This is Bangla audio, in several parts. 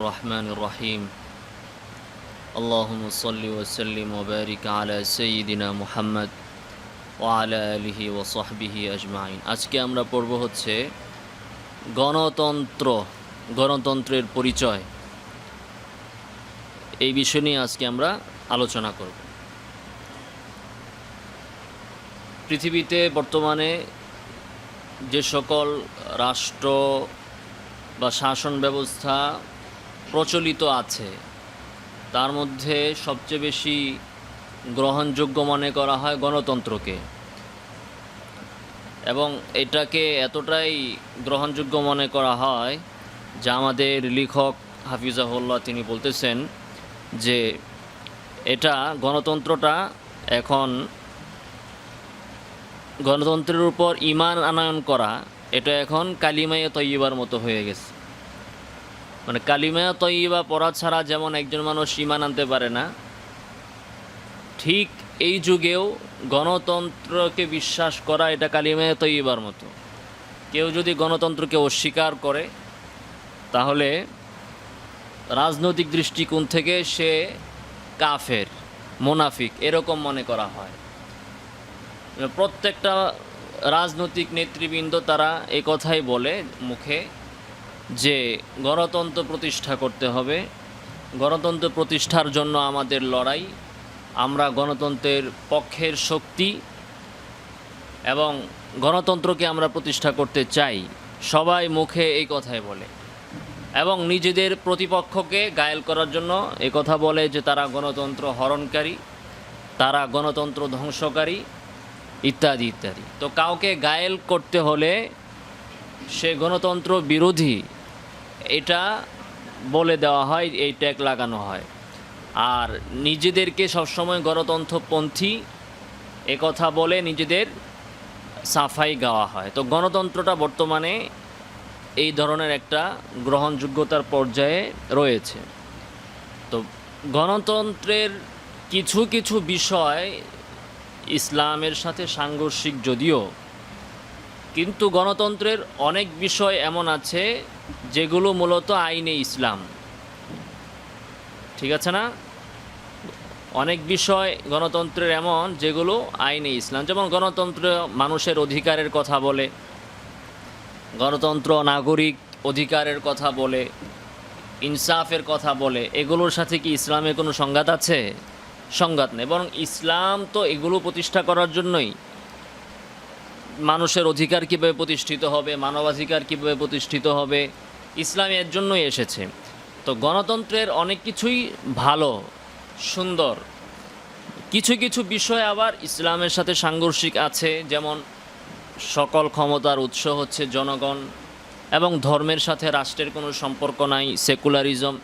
الرحمن الرحيم اللهم صل وسلم وبارك على سيدنا محمد وعلى آله وصحبه أجمعين আজকে আমরা পড়ব হচ্ছে গণতন্ত্র গণতন্ত্রের পরিচয় এই বিষয় নিয়ে আজকে আমরা আলোচনা করব পৃথিবীতে বর্তমানে যে সকল রাষ্ট্র বা শাসন ব্যবস্থা প্রচলিত আছে। তার মধ্যে সবচেয়ে বেশি গ্রহণযোগ্য মনে করা হয় গণতন্ত্রকে। এবং এটাকে এতটাই গ্রহণযোগ্য মনে করা হয়, যা আমাদের লেখক হাফিজাহুল্লাহ তিনি বলতেছেন যে এটা গণতন্ত্রটা এখন গণতন্ত্রের উপর ইমান আনয়ন করা, এটা এখন কালিমায়ে তৈবার মতো হয়ে গেছে। মানে কালিমায়া তৈবা পড়া ছাড়া যেমন একজন মানুষ ইমান আনতে পারে না, ঠিক এই যুগেও গণতন্ত্রকে বিশ্বাস করা এটা কালিমায়া তৈবার মতো। কেউ যদি গণতন্ত্রকে অস্বীকার করে, তাহলে রাজনৈতিক দৃষ্টিকোণ থেকে সে কাফের, মোনাফিক, এরকম মনে করা হয়। প্রত্যেকটা রাজনৈতিক নেতৃবৃন্দ তারা এই কথাই বলে মুখে। যে গণতন্ত্র প্রতিষ্ঠা করতে হবে। গণতন্ত্র প্রতিষ্ঠার জন্য আমাদের লড়াই, আমরা গণতন্ত্রের পক্ষের শক্তি এবং গণতন্ত্রকে আমরা প্রতিষ্ঠা করতে চাই, সবাই মুখে এই কথাই বলে। এবং নিজেদের প্রতিপক্ষকে গায়েল করার জন্য এই কথা বলে যে তারা গণতন্ত্র হরণকারী, তারা গণতন্ত্র ধ্বংসকারী, ইত্যাদি ইত্যাদি। তো কাউকে গায়েল করতে হলে সে গণতন্ত্র বিরোধী এটা বলে দেওয়া হয়, এই ট্যাগ লাগানো হয়। আর নিজেদেরকে সবসময় গণতন্ত্রপন্থী কথা বলে নিজেদের সাফাই গাওয়া হয়। তো গণতন্ত্রটা বর্তমানে এই ধরনের একটা গ্রহণযোগ্যতার পর্যায়ে রয়েছে। তো গণতন্ত্রের কিছু কিছু বিষয় ইসলামের সাথে সাংঘর্ষিক যদিও, কিন্তু গণতন্ত্রের অনেক বিষয় এমন আছে যেগুলো মূলত আইনে ইসলাম। ঠিক আছে না? অনেক বিষয় গণতন্ত্রের এমন যেগুলো আইনে ইসলাম। যেমন গণতন্ত্র মানুষের অধিকারের কথা বলে, গণতন্ত্র নাগরিক অধিকারের কথা বলে, ইনসাফের কথা বলে, এগুলোর সাথে কি ইসলামের কোনো সংঘাত আছে? সংঘাত নেই। বরং ইসলাম তো এগুলো প্রতিষ্ঠা করার জন্যই মানুষের অধিকার কীভাবে প্রতিষ্ঠিত হবে, মানবাধিকার কীভাবে প্রতিষ্ঠিত হবে, ইসলাম এর জন্যই এসেছে। তো গণতন্ত্রের অনেক কিছুই ভালো, সুন্দর। কিছু কিছু বিষয় আবার ইসলামের সাথে সাংঘর্ষিক আছে, যেমন সকল ক্ষমতার উৎস হচ্ছে জনগণ এবং ধর্মের সাথে রাষ্ট্রের কোনো সম্পর্ক নাই, সেকুলারিজম।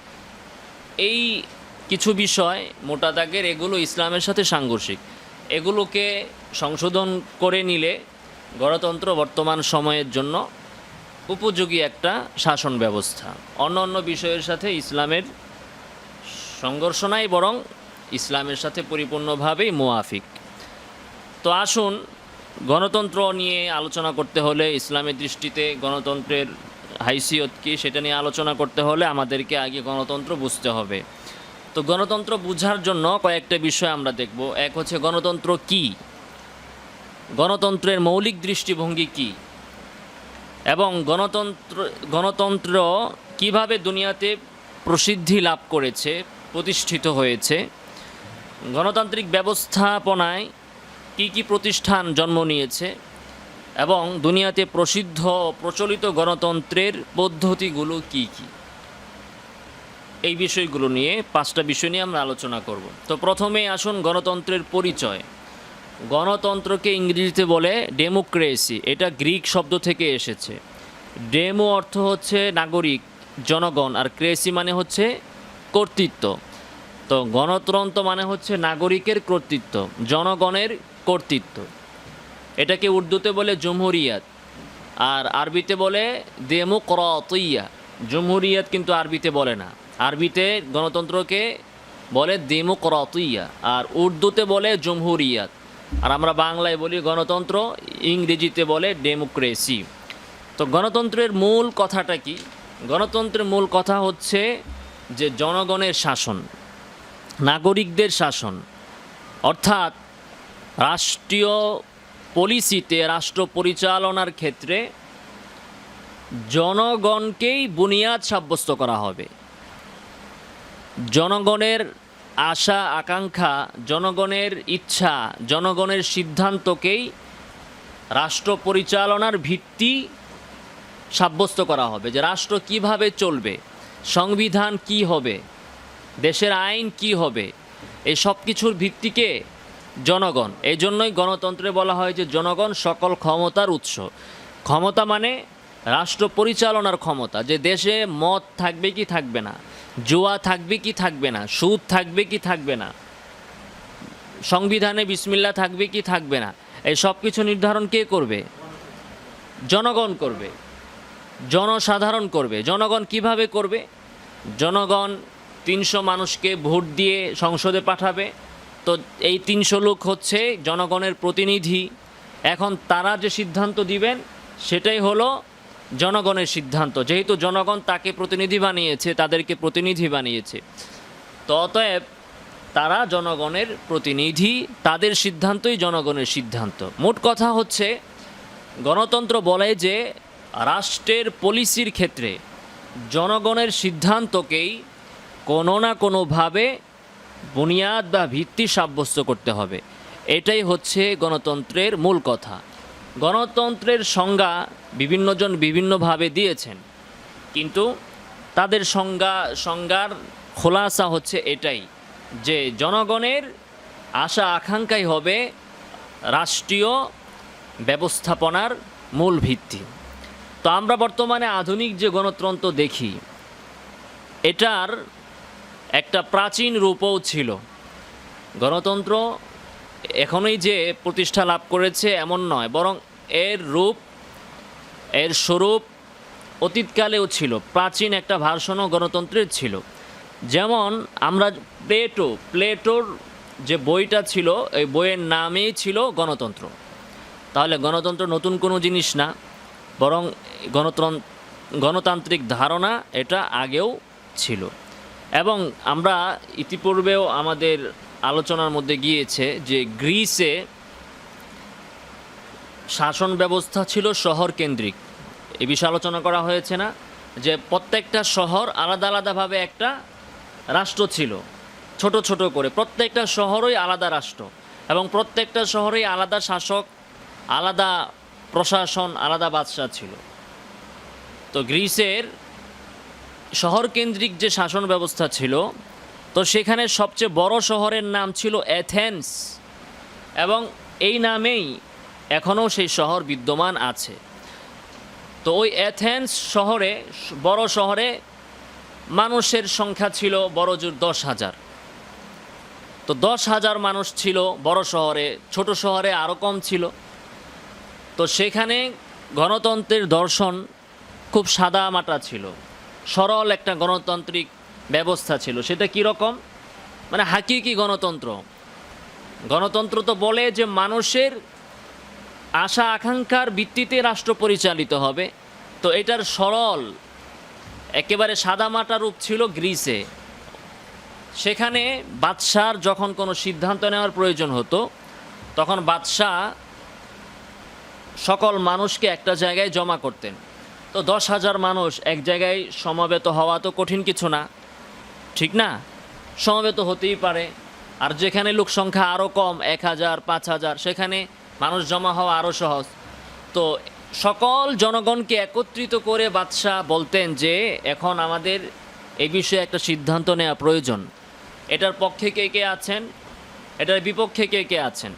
এই কিছু বিষয় মোটা দাগের, এগুলো ইসলামের সাথে সাংঘর্ষিক। এগুলোকে সংশোধন করে নিলে গণতন্ত্র বর্তমান সময়ের জন্য উপযোগী একটা শাসন ব্যবস্থা। অন্য অন্য বিষয়ের সাথে ইসলামের সংঘর্ষ নাই, বরং ইসলামের সাথে পরিপূর্ণভাবেই মোয়াফিক তো আসুন, গণতন্ত্র নিয়ে আলোচনা করতে হলে, ইসলামের দৃষ্টিতে গণতন্ত্রের হাইসিয়ত কী সেটা নিয়ে আলোচনা করতে হলে আমাদেরকে আগে গণতন্ত্র বুঝতে হবে। তো গণতন্ত্র বোঝার জন্য কয়েকটা বিষয় আমরা দেখব। এক হচ্ছে গণতন্ত্র কী? গণতন্ত্রের মৌলিক দৃষ্টিভঙ্গি কী? এবং গণতন্ত্র গণতন্ত্র কীভাবে দুনিয়াতে প্রসিদ্ধি লাভ করেছে, প্রতিষ্ঠিত হয়েছে? গণতান্ত্রিক ব্যবস্থাপনায় কি কি প্রতিষ্ঠান জন্ম নিয়েছে? এবং দুনিয়াতে প্রসিদ্ধ প্রচলিত গণতন্ত্রের পদ্ধতিগুলো কি কি? এই বিষয়গুলো নিয়ে পাঁচটা বিষয় নিয়ে আমরা আলোচনা করব। তো প্রথমে আসুন গণতন্ত্রের পরিচয়। গণতন্ত্রকে ইংরেজিতে বলে ডেমোক্রেসি। এটা গ্রিক শব্দ থেকে এসেছে। ডেমো অর্থ হচ্ছে নাগরিক, জনগণ, আর ক্রেসি মানে হচ্ছে কর্তৃত্ব। তো গণতন্ত্র মানে হচ্ছে নাগরিকের কর্তৃত্ব, জনগণের কর্তৃত্ব। এটাকে উর্দুতে বলে জমহুরিয়াত, আর আরবিতে বলে দেমোক্রতইয়া জমহুরিয়াত কিন্তু আরবিতে বলে না। আরবিতে গণতন্ত্রকে বলে দেমোক্রতইয়া আর উর্দুতে বলে জমহুরিয়াত। আর আমরা বাংলায় বলি গণতন্ত্র, ইংরেজিতে বলে ডেমোক্রেসি। তো গণতন্ত্রের মূল কথাটা কি? গণতন্ত্রের মূল কথা হচ্ছে যে জনগণের শাসন, নাগরিকদের শাসন। অর্থাৎ রাষ্ট্রীয় পলিসিতে, রাষ্ট্র পরিচালনার ক্ষেত্রে জনগণকেই বুনিয়াদ সাব্যস্ত করা হবে। জনগণের আশা, আকাঙ্ক্ষা, জনগণের ইচ্ছা, জনগণের সিদ্ধান্তকেই রাষ্ট্র পরিচালনার ভিত্তি সাব্যস্ত করা হবে যে রাষ্ট্র কীভাবে চলবে, সংবিধান কি হবে, দেশের আইন কি হবে, এই সব কিছুর ভিত্তিকে জনগণ এই জন্যই গণতন্ত্রে বলা হয় যে জনগণ সকল ক্ষমতার উৎস। ক্ষমতা মানে রাষ্ট্র পরিচালনার ক্ষমতা, যে দেশে মদ থাকবে কি থাকবে না, জুয়া থাকবে কি থাকবে না, সুদ থাকবে কি থাকবে না, সংবিধানে বিসমিল্লা থাকবে কি থাকবে না, এই সব কিছু নির্ধারণ কে করবে? জনগণ করবে, জনসাধারণ করবে। জনগণ কীভাবে করবে? জনগণ তিনশো মানুষকে ভোট দিয়ে সংসদে পাঠাবে। তো এই তিনশো লোক হচ্ছে জনগণের প্রতিনিধি। এখন তারা যে সিদ্ধান্ত দিবেন, সেটাই হলো জনগণের সিদ্ধান্ত। যেহেতু জনগণ তাকে প্রতিনিধি বানিয়েছে, তাদেরকে প্রতিনিধি বানিয়েছে। তো অতএব তারা জনগণের প্রতিনিধি, তাদের সিদ্ধান্তই জনগণের সিদ্ধান্ত। মোট কথা হচ্ছে, গণতন্ত্র বলে যে রাষ্ট্রের পলিসির ক্ষেত্রে জনগণের সিদ্ধান্তকেই কোনো না কোনোভাবে বুনিয়াদ বা ভিত্তি সাব্যস্ত করতে হবে। এটাই হচ্ছে গণতন্ত্রের মূল কথা। গণতন্ত্রের সংজ্ঞা বিভিন্নজন বিভিন্নভাবে দিয়েছেন। কিন্তু তাদের সংজ্ঞা, সংজ্ঞার খোলাসা হচ্ছে এটাই যে জনগণের আশা আকাঙ্ক্ষাই হবে রাষ্ট্রীয় ব্যবস্থাপনার মূল ভিত্তি। তো আমরা বর্তমানে আধুনিক যে গণতন্ত্র দেখি, এটার একটা প্রাচীন রূপও ছিল। গণতন্ত্র এখনই যে প্রতিষ্ঠা লাভ করেছে এমন নয়, বরং এর রূপ, এর স্বরূপ অতীতকালেও ছিল, প্রাচীন একটা ভার্সনও গণতন্ত্রের ছিল। যেমন আমরা প্লেটো, প্লেটোর যে বইটা ছিল, এই বইয়ের নামেই ছিল গণতন্ত্র। তাহলে গণতন্ত্র নতুন কোনো জিনিস না, বরং গণতন্ত্র, গণতান্ত্রিক ধারণা এটা আগেও ছিল। এবং আমরা ইতিপূর্বেও আমাদের আলোচনার মধ্যে গিয়েছে যে গ্রিসে শাসন ব্যবস্থা ছিল শহর কেন্দ্রিক। এ বিষয়ে আলোচনা করা হয়েছে না যে প্রত্যেকটা শহর আলাদা আলাদাভাবে একটা রাষ্ট্র ছিল, ছোট ছোট করে। প্রত্যেকটা শহরই আলাদা রাষ্ট্র এবং প্রত্যেকটা শহরেই আলাদা শাসক, আলাদা প্রশাসন, আলাদা বাদশাহ ছিল। তো গ্রিসের শহর কেন্দ্রিক যে শাসন ব্যবস্থা ছিল তো সেখানে সবচেয়ে বড় শহরের নাম ছিল অ্যাথেন্স এবং এই নামেই এখনও সেই শহর বিদ্যমান আছে। তো ওই অ্যাথেন্স শহরে, বড় শহরে মানুষের সংখ্যা ছিল বড় জোর দশ হাজার। তো দশ হাজার মানুষ ছিল বড় শহরে, ছোট শহরে আরও কম ছিল। তো সেখানে গণতন্ত্রের দর্শন খুব সাদা মাটা ছিল। সরল একটা গণতান্ত্রিক ব্যবস্থা ছিল। সেটা কী রকম? মানে হাকিকি গণতন্ত্র। গণতন্ত্র তো বলে যে মানুষের আশা, আকাঙ্ক্ষার ভিত্তিতে রাষ্ট্র পরিচালিত হবে। তো এটার সরল, একেবারে সাদামাটা রূপ ছিল গ্রিসে। সেখানে বাদশার যখন কোনো সিদ্ধান্ত নেওয়ার প্রয়োজন হতো, তখন বাদশাহ সকল মানুষকে একটা জায়গায় জমা করতেন। তো দশ হাজার মানুষ এক জায়গায় সমবেত হওয়া তো কঠিন কিছু না। ঠিক না? সমবেত হতেই পারে। আর যেখানে লোক সংখ্যা আরও কম, এক হাজার, পাঁচ হাজার, সেখানে মানুষ জমা হওয়া আরও সহজ। তো সকল জনগণকে একত্রিত করে বাদশাহ বলতেন যে, এখন আমাদের এ বিষয়ে একটা সিদ্ধান্ত নেওয়া প্রয়োজন। এটার পক্ষে কে কে আছেন? এটার বিপক্ষে কে কে আছেন?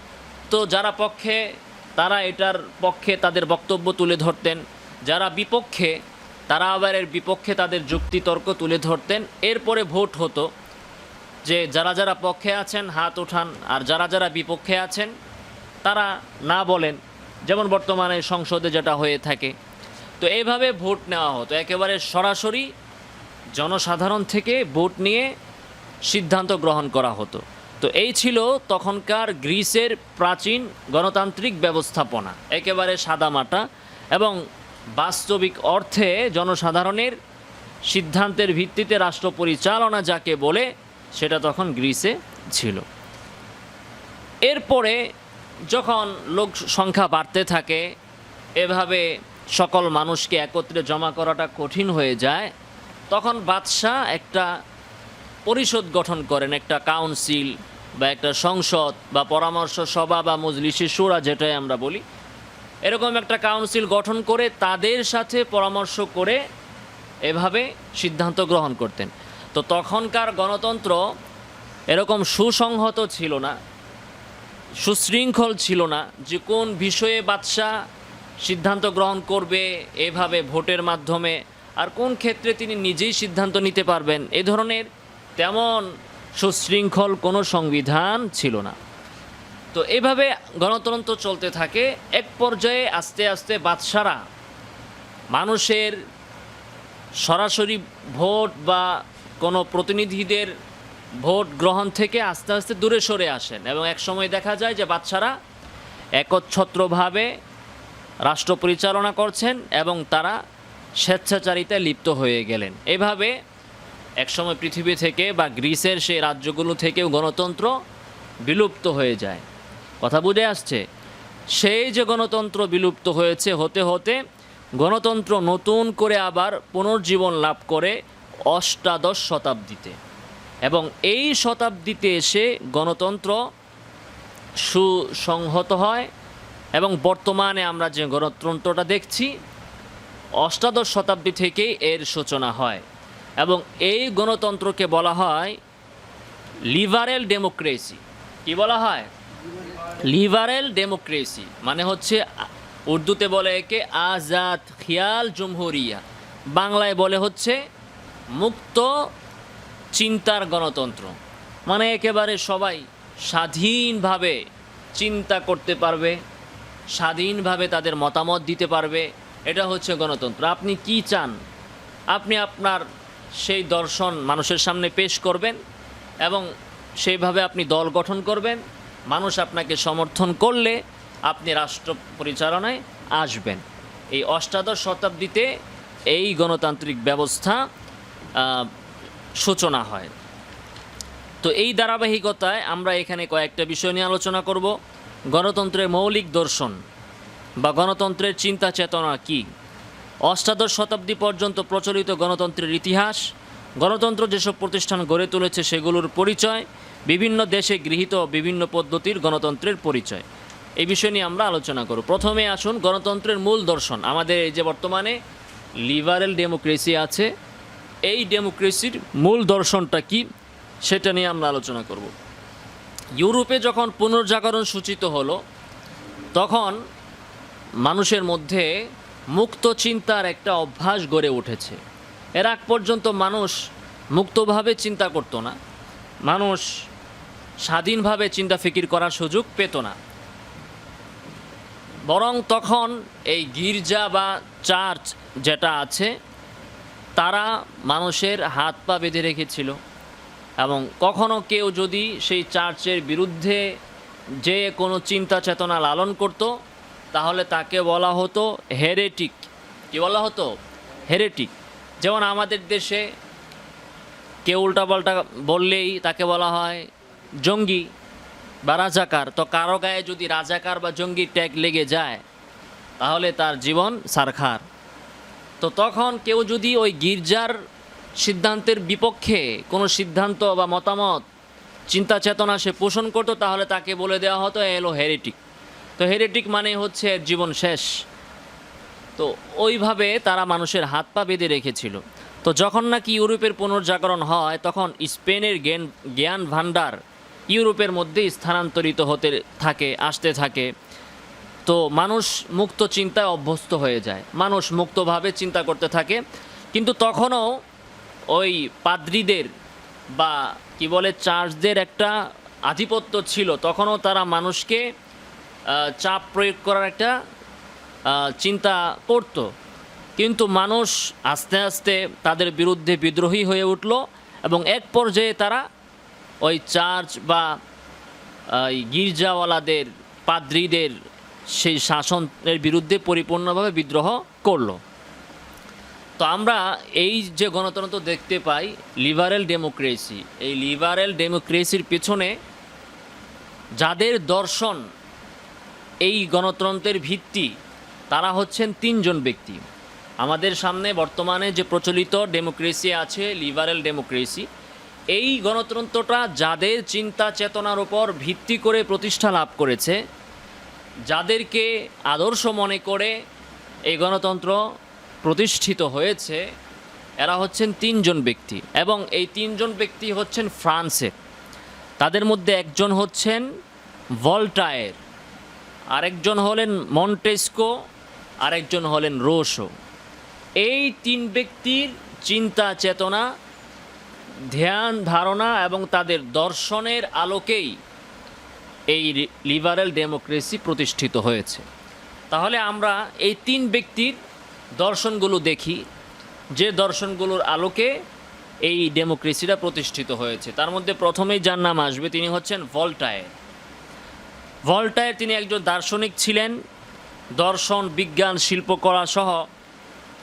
তো যারা পক্ষে, তারা এটার পক্ষে তাদের বক্তব্য তুলে ধরতেন। যারা বিপক্ষে তারা আবার এর বিপক্ষে তাদের যুক্তিতর্ক তুলে ধরতেন। এরপরে ভোট হতো যে যারা যারা পক্ষে আছেন, হাত ওঠান, আর যারা যারা বিপক্ষে আছেন, তারা না বলেন, যেমন বর্তমানে সংসদে যেটা হয়ে থাকে। তো এইভাবে ভোট নেওয়া হতো। একেবারে সরাসরি জনসাধারণ থেকে ভোট নিয়ে সিদ্ধান্ত গ্রহণ করা হতো। তো এই ছিল তখনকার গ্রিসের প্রাচীন গণতান্ত্রিক ব্যবস্থাপনা। একেবারে সাদামাটা এবং বাস্তবিক অর্থে জনসাধারণের সিদ্ধান্তের ভিত্তিতে রাষ্ট্র পরিচালনা যাকে বলে, সেটা তখন গ্রিসে ছিল। এরপরে যখন লোক সংখ্যা বাড়তে থাকে, এভাবে সকল মানুষকে একত্রে জমা করাটা কঠিন হয়ে যায়, তখন বাদশাহ একটা পরিষদ গঠন করেন, একটা কাউন্সিল বা একটা সংসদ বা পরামর্শ সভা বা মজলিসি সুরা, যেটাই আমরা বলি। এরকম একটা কাউন্সিল গঠন করে তাদের সাথে পরামর্শ করে এভাবে সিদ্ধান্ত গ্রহণ করতেন। তো তখনকার গণতন্ত্র এরকম সুসংহত ছিল না, সুশৃঙ্খল ছিল না যে কোন বিষয়ে বাদশাহ সিদ্ধান্ত গ্রহণ করবে এভাবে ভোটের মাধ্যমে আর কোন ক্ষেত্রে তিনি নিজেই সিদ্ধান্ত নিতে পারবেন, এ ধরনের তেমন সুশৃঙ্খল কোনো সংবিধান ছিল না। তো এভাবে গণতন্ত্র চলতে থাকে, এক পর্যায়ে আস্তে আস্তে বাদশারা মানুষের সরাসরি ভোট বা কোনো প্রতিনিধিদের ভোট গ্রহণ থেকে আস্তে আস্তে দূরে সরে আসেন এবং এক সময় দেখা যায় যে বাচ্চারা একচ্ছত্রভাবে রাষ্ট্র পরিচালনা করছেন এবং তারা স্বেচ্ছাচারিতায় লিপ্ত হয়ে গেলেন। এভাবে একসময় পৃথিবী থেকে বা গ্রিসের সেই রাজ্যগুলো থেকেও গণতন্ত্র বিলুপ্ত হয়ে যায়। কথা বুঝে আসছে? সেই যে গণতন্ত্র বিলুপ্ত হয়েছে, হতে হতে গণতন্ত্র নতুন করে আবার পুনর্জীবন লাভ করে অষ্টাদশ শতাব্দীতে। এবং এই শতাব্দীতে এসে গণতন্ত্র সুসংহত হয় এবং বর্তমানে আমরা যে গণতন্ত্রটা দেখছি, অষ্টাদশ শতাব্দী থেকেই এর সূচনা হয়। এবং এই গণতন্ত্রকে বলা হয় লিবারেল ডেমোক্রেসি। কি বলা হয়? লিবারেল ডেমোক্রেসি মানে হচ্ছে উর্দুতে বলে একে আজাদ খিয়াল জমহুরিয়া, বাংলায় বলে হচ্ছে মুক্ত চিন্তার গণতন্ত্র মানে একেবারে সবাই স্বাধীনভাবে চিন্তা করতে পারবে, স্বাধীনভাবে তাদের মতামত দিতে পারবে, এটা হচ্ছে গণতন্ত্র। আপনি কি চান? আপনি আপনার সেই দর্শন মানুষের সামনে পেশ করবেন এবং সেইভাবে আপনি দল গঠন করবেন মানুষ আপনাকে সমর্থন করলে আপনি রাষ্ট্র পরিচালনায় আসবেন। এই অষ্টাদশ শতাব্দীতে এই গণতান্ত্রিক ব্যবস্থা সূচনা হয়। তো এই ধারাবাহিকতায় আমরা এখানে কয়েকটা বিষয় নিয়ে আলোচনা করব। গণতন্ত্রের মৌলিক দর্শন বা গণতন্ত্রের চিন্তা চেতনা কী? অষ্টাদশ শতাব্দী পর্যন্ত প্রচলিত গণতন্ত্রের ইতিহাস, গণতন্ত্র যেসব প্রতিষ্ঠান গড়ে তুলেছে সেগুলোর পরিচয় বিভিন্ন দেশে গৃহীত বিভিন্ন পদ্ধতির গণতন্ত্রের পরিচয়। এই বিষয় নিয়ে আমরা আলোচনা করব। প্রথমে আসুন গণতন্ত্রের মূল দর্শন। আমাদের এই যে বর্তমানে লিবারেল ডেমোক্রেসি আছে, এই ডেমোক্রেসির মূল দর্শনটা কি সেটা নিয়ে আমরা আলোচনা করব। ইউরোপে যখন পুনর্জাগরণ সূচিত হলো, তখন মানুষের মধ্যে মুক্ত চিন্তার একটা অভ্যাস গড়ে উঠেছে। এর আগ পর্যন্ত মানুষ মুক্তভাবে চিন্তা করতো না। মানুষ স্বাধীনভাবে চিন্তা ফিকির করার সুযোগ পেত না। বরং তখন এই গির্জা বা চার্চ যেটা আছে, তারা মানুষের হাত পা বেঁধে রেখেছিল এবং কখনো কেউ যদি সেই চার্চের বিরুদ্ধে যে কোনো চিন্তা চেতনা লালন করত, তাহলে তাকে বলা হতো হেরেটিক। কি বলা হতো? হেরেটিক। যেমন আমাদের দেশে কেউ উল্টাপাল্টা বললেই তাকে বলা হয় জঙ্গি বা রাজাকার, তো কারও গায়ে যদি রাজাকার বা জঙ্গি ট্যাগ লেগে যায়, তাহলে তার জীবন সারখার। তো তখন কেউ যদি ওই গির্জার সিদ্ধান্তের বিপক্ষে কোনো সিদ্ধান্ত বা মতামত, চিন্তা চেতনা সে পোষণ করতো, তাহলে তাকে বলে দেওয়া হতো এলো হেরেটিক তো হেরেটিক মানে হচ্ছে জীবন শেষ। তো ওইভাবে তারা মানুষের হাত পা বেঁধে রেখেছিল। তো যখন নাকি ইউরোপের পুনর্জাগরণ হয়, তখন স্পেনের জ্ঞান জ্ঞান ভাণ্ডার ইউরোপের মধ্যে স্থানান্তরিত হতে থাকে, আসতে থাকে। তো মানুষ মুক্ত চিন্তায় অভ্যস্ত হয়ে যায়। মানুষ মুক্তভাবে চিন্তা করতে থাকে। কিন্তু তখনও ওই পাদ্রীদের বা কি বলে চার্চদের একটা আধিপত্য ছিল। তখনও তারা মানুষকে চাপ প্রয়োগ করার একটা চিন্তা করতো। কিন্তু মানুষ আস্তে আস্তে তাদের বিরুদ্ধে বিদ্রোহী হয়ে উঠল এবং এক পর্যায়ে তারা ওই চার্চ বা গির্জাওয়ালাদের, পাদ্রীদের সেই শাসনের বিরুদ্ধে পরিপূর্ণভাবে বিদ্রোহ করল। তো আমরা এই যে গণতন্ত্র দেখতে পাই, লিবারেল ডেমোক্রেসি, এই লিবারেল ডেমোক্রেসির পেছনে যাদের দর্শন, এই গণতন্ত্রের ভিত্তি, তারা হচ্ছেন তিনজন ব্যক্তি। আমাদের সামনে বর্তমানে যে প্রচলিত ডেমোক্রেসি আছে, লিবারেল ডেমোক্রেসি এই গণতন্ত্রটা যাদের চিন্তা চেতনার উপর ভিত্তি করে প্রতিষ্ঠা লাভ করেছে, যাদেরকে আদর্শ মনে করে এই গণতন্ত্র প্রতিষ্ঠিত হয়েছে, এরা হচ্ছেন তিনজন ব্যক্তি এবং এই তিনজন ব্যক্তি হচ্ছেন ফ্রান্সের। তাদের মধ্যে একজন হচ্ছেন ভল্টায়ের, আরেকজন হলেন মন্টেস্কো, আরেকজন হলেন রোশো। এই তিন ব্যক্তির চিন্তা চেতনা ধ্যান, ধারণা এবং তাদের দর্শনের আলোকেই এই লিবারেল ডেমোক্রেসি প্রতিষ্ঠিত হয়েছে। তাহলে আমরা এই তিন ব্যক্তির দর্শনগুলো দেখি, যে দর্শনগুলোর আলোকে এই ডেমোক্রেসিটা প্রতিষ্ঠিত হয়েছে। তার মধ্যে প্রথমেই যার নাম আসবে তিনি হচ্ছেন ভল্টায়ের। ভল্টায়ের তিনি একজন দার্শনিক ছিলেন, দর্শন, বিজ্ঞান, শিল্পকলা সহ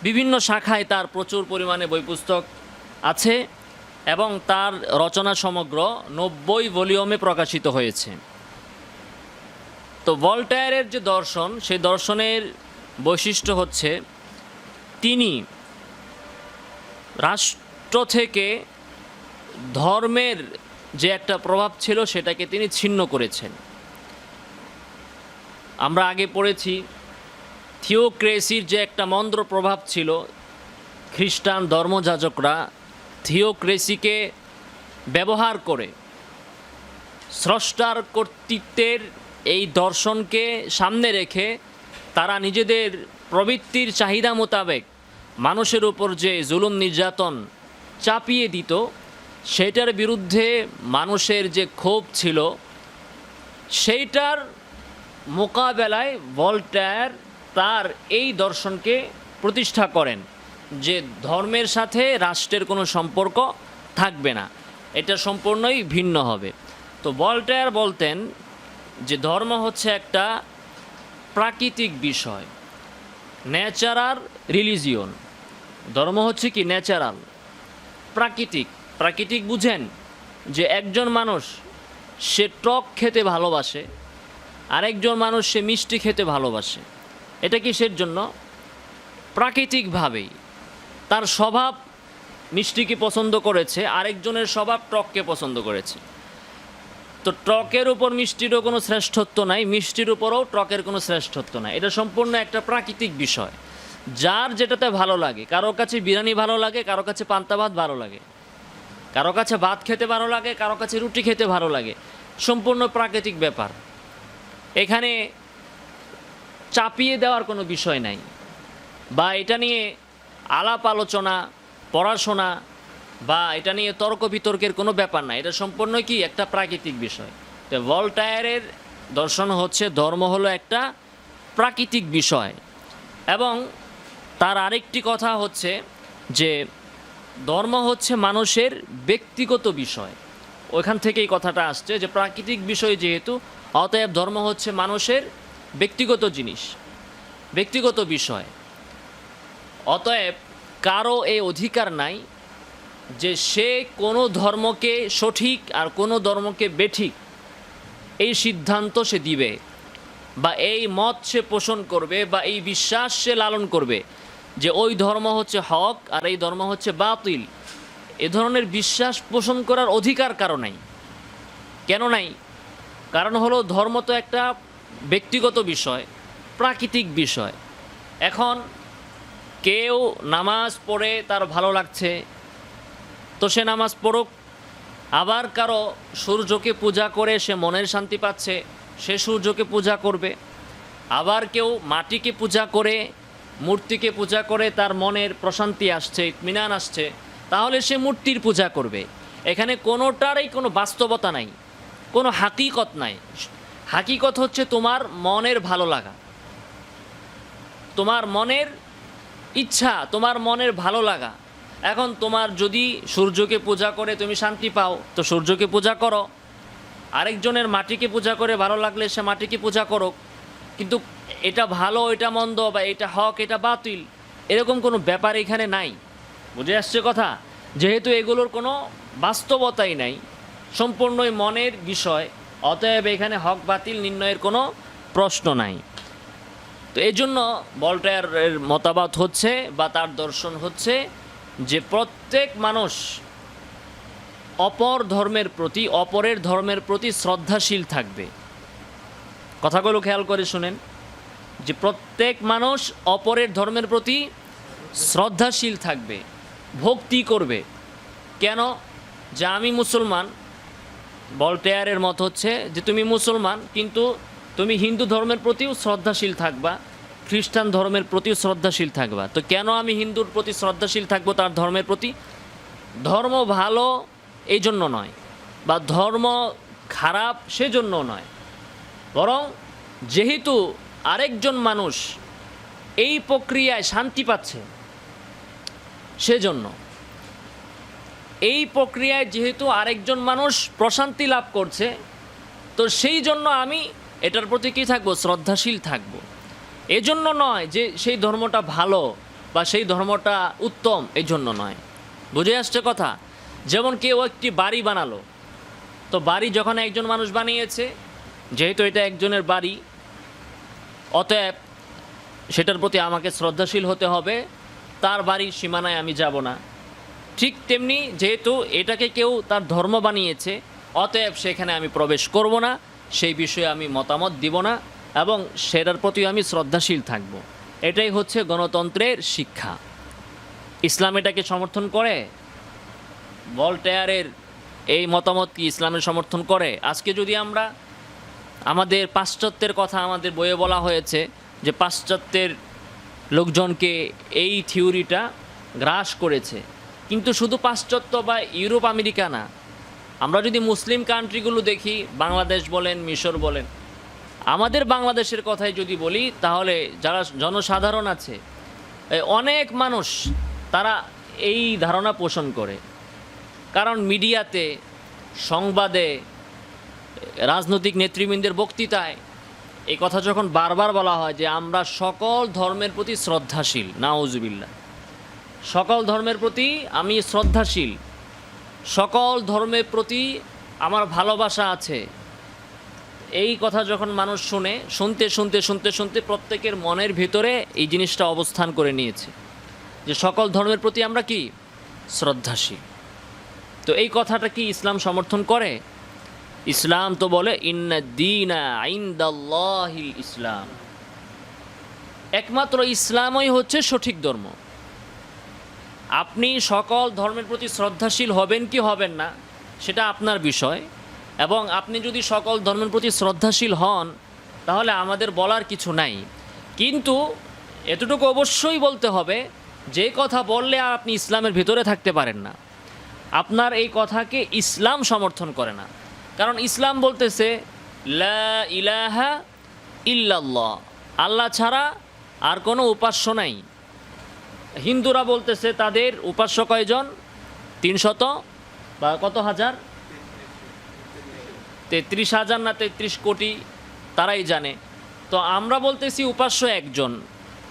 বিভিন্ন শাখায় তার প্রচুর পরিমাণে বই পুস্তক আছে। এবং তার রচনা সমগ্র নব্বই ভলিউমে প্রকাশিত হয়েছে। তো ভল্টায়ারের যে দর্শন, সেই দর্শনের বৈশিষ্ট্য হচ্ছে তিনি রাষ্ট্র থেকে ধর্মের যে একটা প্রভাব ছিল, সেটাকে তিনি ছিন্ন করেছেন। আমরা আগে পড়েছি, থিওক্রেসির যে একটা মন্দ্র প্রভাব ছিল, খ্রিস্টান ধর্মযাজকরা থিওক্রেসিকে ব্যবহার করে স্রষ্টার কর্তৃত্বের এই দর্শনকে সামনে রেখে তারা নিজেদের প্রবৃত্তির চাহিদা মোতাবেক মানুষের উপর যে জুলুম নির্যাতন চাপিয়ে দিত, সেটার বিরুদ্ধে মানুষের যে ক্ষোভ ছিল, সেইটার মোকাবেলায় ভল্টায়ার তার এই দর্শনকে প্রতিষ্ঠা করেন। যে ধর্মের সাথে রাষ্ট্রের কোনো সম্পর্ক থাকবে না, এটা সম্পূর্ণই ভিন্ন হবে। তো ভল্টায়ার বলতেন যে ধর্ম হচ্ছে একটা প্রাকৃতিক বিষয়, ন্যাচারাল রিলিজিয়ন। ধর্ম হচ্ছে কি ন্যাচারাল, প্রাকৃতিক। প্রাকৃতিক বুঝেন যে একজন মানুষ, সে টক খেতে ভালোবাসে, আরেকজন মানুষ সে মিষ্টি খেতে ভালোবাসে। এটা কি কিসের জন্য? প্রাকৃতিকভাবেই। তার স্বভাব মিষ্টিকে পছন্দ করেছে, আরেকজনের স্বভাব টককে পছন্দ করেছে। তো টকের উপর মিষ্টিরও কোনো শ্রেষ্ঠত্ব নাই, মিষ্টির উপরও টকের কোনো শ্রেষ্ঠত্ব নাই। এটা সম্পূর্ণ একটা প্রাকৃতিক বিষয়। যার যেটাতে ভালো লাগে, কারও কাছে বিরিয়ানি ভালো লাগে, কারও কাছে পান্তা ভাত ভালো লাগে। কারও কাছে ভাত খেতে ভালো লাগে, কারও কাছে রুটি খেতে ভালো লাগে। সম্পূর্ণ প্রাকৃতিক ব্যাপার। এখানে চাপিয়ে দেওয়ার কোনো বিষয় নাই। বা এটা নিয়ে আলাপ আলোচনা, পড়াশোনা বা এটা নিয়ে তর্ক বিতর্কের কোনো ব্যাপার না। এটা সম্পূর্ণ কি একটা প্রাকৃতিক বিষয়। তো ভলটায়ারের দর্শন হচ্ছে ধর্ম হলো একটা প্রাকৃতিক বিষয়। এবং তার আরেকটি কথা হচ্ছে যে ধর্ম হচ্ছে মানুষের ব্যক্তিগত বিষয়। ওইখান থেকে এই কথাটা আসছে যে প্রাকৃতিক বিষয় যেহেতু, অতএব ধর্ম হচ্ছে মানুষের ব্যক্তিগত জিনিস, ব্যক্তিগত বিষয়। অতএব কারও এই অধিকার নাই যে সে কোনো ধর্মকে সঠিক আর কোনো ধর্মকে বেঠিক। এই সিদ্ধান্ত সে দিবে বা এই মত সে পোষণ করবে বা এই বিশ্বাস সে লালন করবে যে ওই ধর্ম হচ্ছে হক আর এই ধর্ম হচ্ছে বাতিল। এ ধরনের বিশ্বাস পোষণ করার অধিকার কারও নাই। কেন নাই? কারণ হলো ধর্ম তো একটা ব্যক্তিগত বিষয়, প্রাকৃতিক বিষয়। এখন কেউ নামাজ পড়ে তার ভালো লাগছে, তো সে নামাজ পড়ুক। আবার কারও সূর্যকে পূজা করে সে মনের শান্তি পাচ্ছে, সে সূর্যকে পূজা করবে। আবার কেউ মাটিকে পূজা করে, মূর্তিকে পূজা করে তার মনের প্রশান্তি আসছে, ইতমিনান আসছে, তাহলে সে মূর্তির পূজা করবে। এখানে কোনোটারই কোনো বাস্তবতা নাই, কোনো হাকিকত নাই। হাকিকত হচ্ছে তোমার মনের ভালো লাগা। তোমার মনের ইচ্ছা, তোমার মনের ভালো লাগা। এখন তোমার যদি সূর্যকে পূজা করে তুমি শান্তি পাও, তো সূর্যকে পূজা করো। আরেকজনের মাটিকে পূজা করে ভালো লাগলে সে মাটিকে পূজা করো কিন্তু এটা ভালো, এটা মন্দ বা এটা হক, এটা বাতিল, এরকম কোনো ব্যাপার এখানে নাই। বুঝে আসছে কথা? যেহেতু এগুলোর কোনো বাস্তবতাই নাই, সম্পূর্ণই মনের বিষয়, অতএব এখানে হক, বাতিল, নির্ণয়ের কোনো প্রশ্ন নাই। তো এই জন্য বলটায়ারের মতামত হচ্ছে বা তার দর্শন হচ্ছে যে প্রত্যেক মানুষ অপর ধর্মের প্রতি, অপরের ধর্মের প্রতি শ্রদ্ধাশীল থাকবে। কথাগুলো খেয়াল করে শুনেন, যে প্রত্যেক মানুষ অপরের ধর্মের প্রতি শ্রদ্ধাশীল থাকবে, ভক্তি করবে। কেন? যে আমি মুসলমান বলটেয়ারের মত হচ্ছে যে তুমি মুসলমান, কিন্তু তুমি হিন্দু ধর্মের প্রতিও শ্রদ্ধাশীল থাকবা, খ্রিস্টান ধর্মের প্রতিও শ্রদ্ধাশীল থাকবা। তো কেন আমি হিন্দুর প্রতি শ্রদ্ধাশীল থাকব তার ধর্মের প্রতি? ধর্ম ভালো এই জন্য নয়, বা ধর্ম খারাপ সেজন্য নয়। বরং যেহেতু আরেকজন মানুষ এই প্রক্রিয়ায় শান্তি পাচ্ছে, সেজন্য। এই প্রক্রিয়ায় যেহেতু আরেকজন মানুষ প্রশান্তি লাভ করছে, তো সেই জন্য আমি এটার প্রতি কী থাকব? শ্রদ্ধাশীল থাকব। এজন্য নয় যে সেই ধর্মটা ভালো বা সেই ধর্মটা উত্তম এই জন্য নয়। বুঝে আসছে কথা? যেমন কেউ একটি বাড়ি বানালো, তো বাড়ি যখন একজন মানুষ বানিয়েছে, যেহেতু এটা একজনের বাড়ি, অতএব সেটার প্রতি আমাকে শ্রদ্ধাশীল হতে হবে, তার বাড়ির সীমানায় আমি যাব না। ঠিক তেমনি যেহেতু এটাকে কেউ তার ধর্ম বানিয়েছে, অতএব সেখানে আমি প্রবেশ করব না। সেই বিষয়ে আমি মতামত দিব না এবং সেটার প্রতি আমি শ্রদ্ধাশীল থাকব। এটাই হচ্ছে গণতন্ত্রের শিক্ষা। ইসলাম এটাকে সমর্থন করে? ভলটেয়ারের এই মতামত কি ইসলামের সমর্থন করে? আজকে যদি আমরা আমাদের পাশ্চাত্যের কথা আমাদের বইয়ে বলা হয়েছে যে পাশ্চাত্যের লোকজনকে এই থিওরিটা গ্রাস করেছে, কিন্তু শুধু পাশ্চাত্য বা ইউরোপ আমেরিকা না আমরা যদি মুসলিম কান্ট্রিগুলো দেখি, বাংলাদেশ বলেন, মিশর বলেন, আমাদের বাংলাদেশের কথাই যদি বলি, তাহলে যারা জনসাধারণ আছে অনেক মানুষ তারা এই ধারণা পোষণ করে। কারণ মিডিয়াতে, সংবাদে, রাজনৈতিক নেতৃবৃন্দের বক্তৃতায় এই কথা যখন বারবার বলা হয় যে আমরা সকল ধর্মের প্রতি শ্রদ্ধাশীল নাউজুবিল্লা সকল ধর্মের প্রতি আমি শ্রদ্ধাশীল সকল ধর্মের প্রতি আমার ভালোবাসা আছে। এই কথা যখন মানুষ শুনে, শুনতে শুনতে শুনতে শুনতে প্রত্যেকের মনের ভিতরে এই জিনিসটা অবস্থান করে নিয়েছে। যে সকল ধর্মের প্রতি আমরা কি? শ্রদ্ধাশীল। তো এই কথাটা কি ইসলাম সমর্থন করে? ইসলাম তো বলে ইসলাম। একমাত্র ইসলামই হচ্ছে সঠিক ধর্ম। আপনি সকল ধর্মের প্রতি শ্রদ্ধাশীল হবেন কি হবেন না, সেটা আপনার বিষয়। এবং আপনি যদি সকল ধর্মের প্রতি শ্রদ্ধাশীল হন, তাহলে আমাদের বলার কিছু নাই। কিন্তু এতটুকু অবশ্যই বলতে হবে, যে কথা বললে আর আপনি ইসলামের ভিতরে থাকতে পারেন না। আপনার এই কথাকে ইসলাম সমর্থন করে না। কারণ ইসলাম বলতেছে, লা ইলাহা ইল্লাল্লাহ। আল্লাহ ছাড়া আর কোনো উপাস্য নাই। হিন্দুরা বলতেছে তাদের উপাস্য কয়জন? তিনশত? বা কত হাজার? তেত্রিশ হাজার না তেত্রিশ কোটি? তারাই জানে। তো আমরা বলতেছি উপাস্য একজন,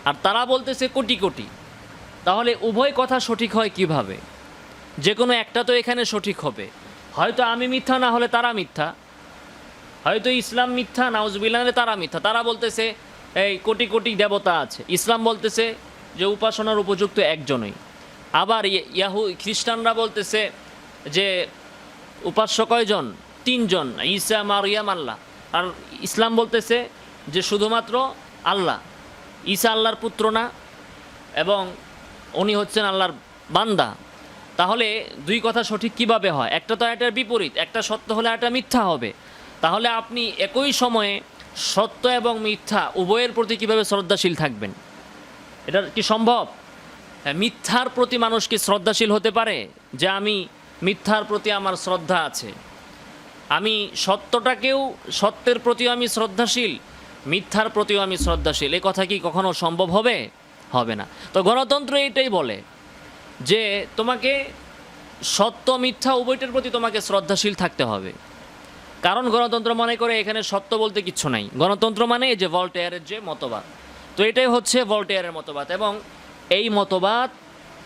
আর তারা বলতেছে কোটি কোটি। তাহলে উভয় কথা সঠিক হয় কীভাবে? যে কোনো একটা তো এখানে সঠিক হবে। হয়তো আমি মিথ্যা, না হলে তারা মিথ্যা। হয়তো ইসলাম মিথ্যা নাউজবিল্লা তারা মিথ্যা। তারা বলতেছে, এই কোটি কোটি দেবতা আছে। ইসলাম বলতেছে যে উপাসনার উপযুক্ত একজনই। আবার ইয়ে- ইয়াহু, খ্রিস্টানরা বলতেছে যে উপাস্য কয়জন? তিনজন, ঈসা, মারিয়াম, আল্লাহ। আর ইসলাম বলতেছে যে শুধুমাত্র আল্লাহ। ঈসা আল্লাহর পুত্র না, এবং উনি হচ্ছেন আল্লাহর বান্দা। তাহলে দুই কথা সঠিক কীভাবে হয়? একটা তো এটার বিপরীত, একটা সত্য হলে একটা মিথ্যা হবে। তাহলে আপনি একই সময়ে সত্য এবং মিথ্যা উভয়ের প্রতি কীভাবে শ্রদ্ধাশীল থাকবেন? এটা কি সম্ভব? হ্যাঁ, মিথ্যার প্রতি মানুষ কি শ্রদ্ধাশীল হতে পারে? যে আমি মিথ্যার প্রতি আমার শ্রদ্ধা আছে। আমি সত্যটাকেও সত্যের প্রতিও আমি শ্রদ্ধাশীল মিথ্যার প্রতিও আমি শ্রদ্ধাশীল। এ কথা কি কখনো সম্ভব হবে? হবে না। তো গণতন্ত্র এইটাই বলে যে তোমাকে সত্য মিথ্যা উভয়টার প্রতি তোমাকে শ্রদ্ধাশীল থাকতে হবে। কারণ গণতন্ত্র মনে করে এখানে সত্য বলতে কিচ্ছু নাই। গণতন্ত্র মানে এই যে ভল্টেয়ারের যে মতবাদ। তো এটাই হচ্ছে ভল্টেয়ারের মতবাদ এবং এই মতবাদ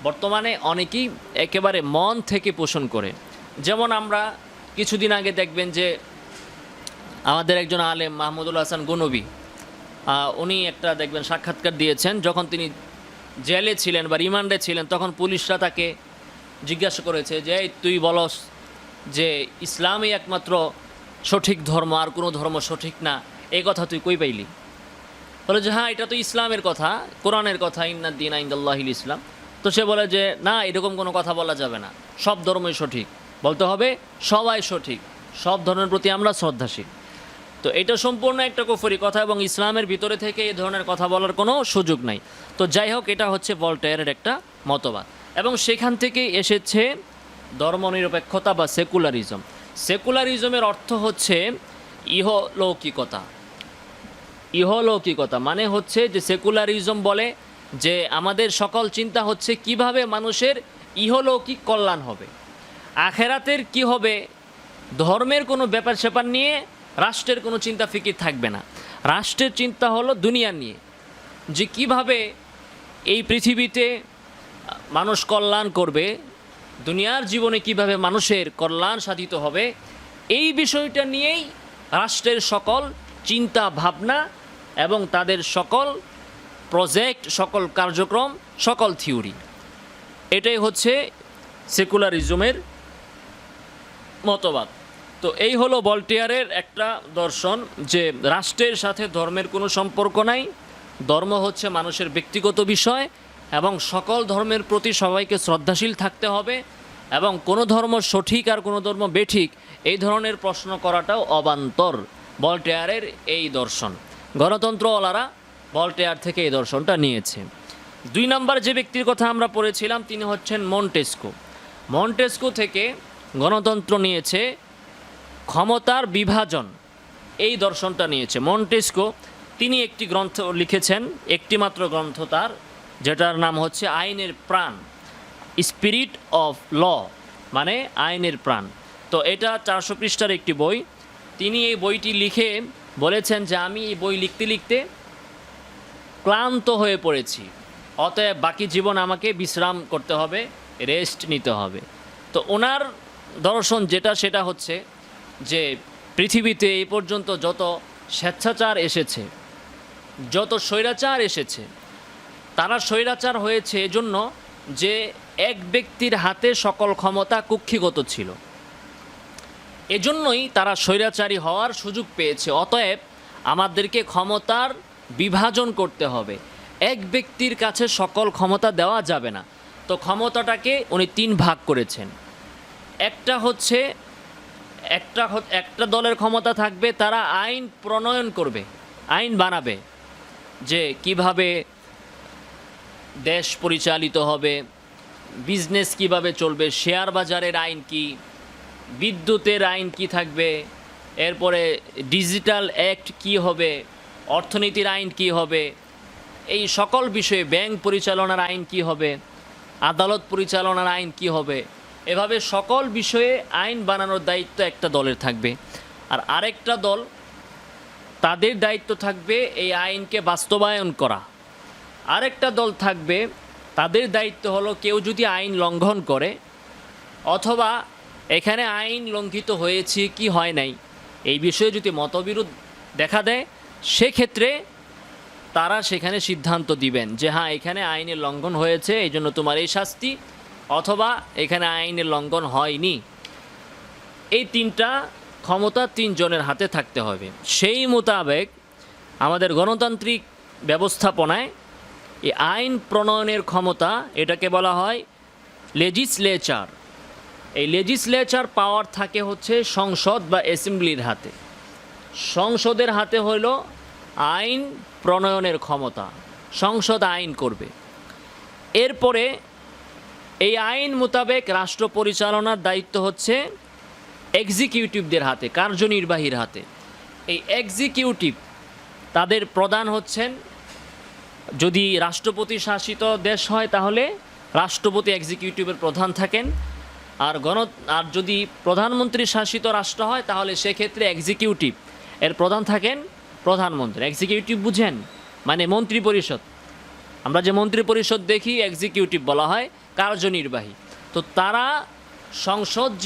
বর্তমানে অনেকেই একেবারে মন থেকে পোষণ করে। যেমন আমরা কিছুদিন আগে দেখবেন যে আমাদের একজন আলেম মাহমুদুল হাসান গনবী উনি একটা দেখবেন সাক্ষাৎকার দিয়েছেন, যখন তিনি জেলে ছিলেন বা রিমান্ডে ছিলেন, তখন পুলিশরা তাকে জিজ্ঞাসা করেছে যে, "এই তুই বলস যে ইসলামই একমাত্র সঠিক ধর্ম, আর কোনো ধর্ম সঠিক না এই কথা তুই কই পাইলি? বলে যে হ্যাঁ এটা তো ইসলামের কথা, কোরআনের কথা ইন্নাদ্দিন আইন্দাল্লাহিল ইসলাম। তো সে বলে যে, না, এরকম কোনো কথা বলা যাবে না। সব ধর্মই সঠিক। বলতে হবে, সবাই সঠিক। সব ধর্মের প্রতি আমরা শ্রদ্ধাশীল। তো এটা সম্পূর্ণ একটা কুফরি কথা এবং ইসলামের ভিতরে থেকে এই ধরনের কথা বলার কোনো সুযোগ নাই। তো যাই হোক, এটা হচ্ছে ভল্টায়ারের একটা মতবাদ। এবং সেখান থেকে এসেছে ধর্মনিরপেক্ষতা বা সেকুলারিজম। সেকুলারিজমের অর্থ হচ্ছে ইহলৌকিকতা। ইহলৌকিকতা মানে হচ্ছে যে সেকুলারিজম বলে যে আমাদের সকল চিন্তা হচ্ছে কীভাবে মানুষের ইহলৌকিক কল্যাণ হবে। আখেরাতের কি হবে? ধর্মের কোনো ব্যাপার স্যাপার নিয়ে রাষ্ট্রের কোনো চিন্তা ফিকির থাকবে না। রাষ্ট্রের চিন্তা হলো দুনিয়া নিয়ে, যে কীভাবে এই পৃথিবীতে মানুষ কল্যাণ করবে, দুনিয়ার জীবনে কীভাবে মানুষের কল্যাণ সাধিত হবে, এই বিষয়টা নিয়েই রাষ্ট্রের সকল চিন্তা ভাবনা এবং তাদের সকল প্রজেক্ট সকল কার্যক্রম, সকল থিওরি এটাই হচ্ছে সেকুলারিজমের মতবাদ। তো এই হলো বলটিয়ারের একটা দর্শন যে রাষ্ট্রের সাথে ধর্মের কোনো সম্পর্ক নাই, ধর্ম হচ্ছে মানুষের ব্যক্তিগত বিষয় এবং সকল ধর্মের প্রতি সবাইকে শ্রদ্ধাশীল থাকতে হবে এবং কোনো ধর্ম সঠিক আর কোনো ধর্ম বেঠিক, এই ধরনের প্রশ্ন করাটাও অবান্তর বলটেয়ারের এই দর্শন। গণতন্ত্রওয়ালারা বলটেয়ার থেকে এই দর্শনটা নিয়েছে। দুই নম্বর যে ব্যক্তির কথা আমরা পড়েছিলাম, তিনি হচ্ছেন মন্টেস্কো। মন্টেস্কো থেকে গণতন্ত্র নিয়েছে, ক্ষমতার বিভাজন, এই দর্শনটা নিয়েছে। মন্টেস্কো, তিনি একটি গ্রন্থ লিখেছেন, একটিমাত্র গ্রন্থ তার, যেটার নাম হচ্ছে আইনের প্রাণ, স্পিরিট অফ ল মানে আইনের প্রাণ। তো এটা চারশো পৃষ্ঠার একটি বই। তিনি এই বইটি লিখে বলেছেন যে আমি এই বই লিখতে লিখতে ক্লান্ত হয়ে পড়েছি। অতএব বাকি জীবন আমাকে বিশ্রাম করতে হবে, রেস্ট নিতে হবে। তো ওনার দর্শন যেটা সেটা হচ্ছে যে পৃথিবীতে এই পর্যন্ত যত স্বেচ্ছাচার এসেছে, যত স্বৈরাচার এসেছে, তারা স্বৈরাচার হয়েছে এজন্য যে এক ব্যক্তির হাতে সকল ক্ষমতা কুক্ষিগত ছিল। এজন্যই তারা স্বৈরাচারী হওয়ার সুযোগ পেয়েছে। অতএব আমাদেরকে ক্ষমতার বিভাজন করতে হবে। এক ব্যক্তির কাছে সকল ক্ষমতা দেওয়া যাবে না। তো ক্ষমতাটাকে উনি তিন ভাগ করেছেন। একটা হচ্ছে, একটা একটা দলের ক্ষমতা থাকবে, তারা আইন প্রণয়ন করবে, আইন বানাবে, যে কীভাবে দেশ পরিচালিত হবে, বিজনেস কীভাবে চলবে, শেয়ার বাজারের আইন কি বিদ্যুতের আইন কি থাকবে? এরপরে ডিজিটাল অ্যাক্ট কি হবে? অর্থনীতির আইন কি হবে? এই সকল বিষয়ে ব্যাংক পরিচালনার আইন কি হবে? আদালত পরিচালনার আইন কি হবে? এভাবে সকল বিষয়ে আইন বানানোর দায়িত্ব একটা দলের থাকবে। আর আরেকটা দল, তাদের দায়িত্ব থাকবে এই আইনকে বাস্তবায়ন করা। আরেকটা দল থাকবে, তাদের দায়িত্ব হলো কেউ যদি আইন লঙ্ঘন করে, অথবা এখানে আইন লঙ্ঘিত হয়েছে কি হয় নাই? এই বিষয়ে যদি মতবিরোধ দেখা দেয়, সেক্ষেত্রে তারা সেখানে সিদ্ধান্ত দিবেন যে হ্যাঁ এখানে আইনের লঙ্ঘন হয়েছে এই জন্য তোমার এই শাস্তি, অথবা, এখানে আইনের লঙ্ঘন হয়নি। এই তিনটা ক্ষমতা তিনজনের হাতে থাকতে হবে। সেই মোতাবেক আমাদের গণতান্ত্রিক ব্যবস্থাপনায় এই আইন প্রণয়নের ক্ষমতা, এটাকে বলা হয় লেজিসলেচার। এই লেজিসলেচার পাওয়ার থাকে হচ্ছে সংসদ বা অ্যাসেম্বলির হাতে। সংসদের হাতে হইল আইন প্রণয়নের ক্ষমতা। সংসদ আইন করবে। এরপরে এই আইন মোতাবেক রাষ্ট্র পরিচালনার দায়িত্ব হচ্ছে এক্সিকিউটিভদের হাতে, কার্যনির্বাহীর হাতে। এই এক্সিকিউটিভ তাদের প্রধান হচ্ছেন, যদি রাষ্ট্রপতি শাসিত দেশ হয় তাহলে রাষ্ট্রপতি এক্সিকিউটিভের প্রধান থাকেন আর গণ, আর যদি প্রধানমন্ত্রী শাসিত রাষ্ট্র হয়, তাহলে সেক্ষেত্রে এক্সিকিউটিভ এর প্রধান থাকেন প্রধানমন্ত্রী। এক্সিকিউটিভ বুঝেন মানে মন্ত্রী পরিষদ আমরা যে মন্ত্রী পরিষদ দেখি এক্সিকিউটিভ বলা হয়, কার্যনির্বাহী। তো তারা সংসদ যে